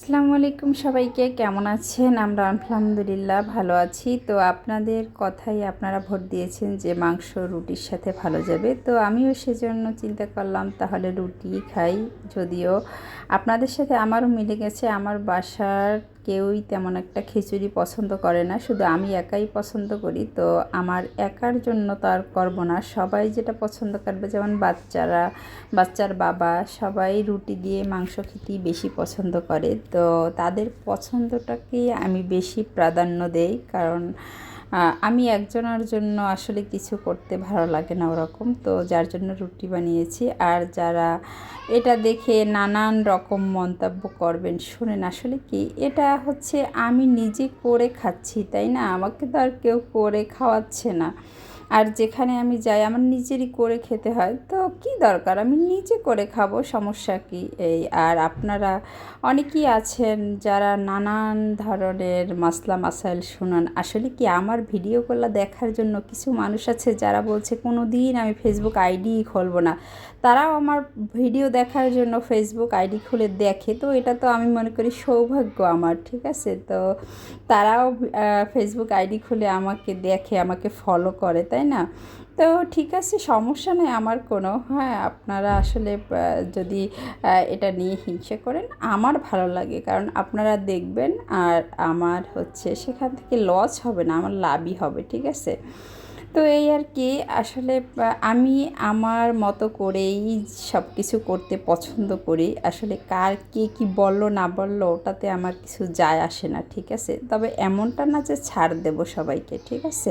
আসসালামু আলাইকুম সবাইকে, কেমন আছেন? আমরা আলহামদুলিল্লাহ ভালো আছি। তো আপনাদের কথাই আপনারা ভোট দিয়েছেন যে মাংস রুটির সাথে ভালো যাবে। তো আমিও সেজন্য চিন্তা করলাম, তাহলে রুটি খাই। যদিও আপনাদের সাথে আমারও মিলে গেছে, আমার বাসার কেউই তেমন একটা খিচুড়ি পছন্দ করে না, শুধু আমি একাই পছন্দ করি। তো আমার একার জন্য তো আর করব না। সবাই যেটা পছন্দ করবে, যেমন বাচ্চারা, বাচ্চার বাবা, সবাই রুটি দিয়ে মাংস খেতেই বেশি পছন্দ করে। তো তাদের পছন্দটাকেই আমি বেশি প্রাধান্য দেই, কারণ আমি একজনের জন্য আসলে কিছু করতে ভালো লাগে না ওরকম। তো যার জন্য রুটি বানিয়েছি। আর যারা এটা দেখে নানান রকম মন্তব্য করবেন, শুনেন আসলে কি, এটা হচ্ছে আমি নিজে করে খাচ্ছি, তাই না? আমাকে তো আর কেউ করে খাওয়াচ্ছে না। আর যেখানে আমি যাই, আমার নিজেরই করে খেতে হয়। তো কি দরকার? আমি নিজে করে খাব, সমস্যা কি এই? আর আপনারা অনেকেই আছেন যারা নানান ধরনের মাসলা মাসাইল শুনান। আসলে কি আমার ভিডিওগুলো দেখার জন্য কিছু মানুষ আছে যারা বলছে কোনো দিন আমি ফেসবুক আইডি খুলবো না। তারাও আমার ভিডিও দেখার জন্য ফেসবুক আইডি খুলে দেখে। তো এটা তো আমি মনে করি সৌভাগ্য আমার, ঠিক আছে? তো তারাও ফেসবুক আইডি খুলে আমাকে দেখে, আমাকে ফলো করে, তাই না? তো ঠিক আছে, সমস্যা নেই আমার কোনো। হ্যাঁ আপনারা আসলে যদি এটা নিয়ে হিংসে করেন, আমার ভালো লাগে। কারণ আপনারা দেখবেন, আর আমার হচ্ছে সেখান থেকে লস হবে না, আমার লাভই হবে, ঠিক আছে? তো এই আর কি, আসলে আমি আমার মতো করেই সব কিছু করতে পছন্দ করি। আসলে কার কে কি বলল, না বলল, ওটাতে আমার কিছু যায় আসে না, ঠিক আছে? তবে এমনটা না যে ছাড় দেব সবাইকে, ঠিক আছে?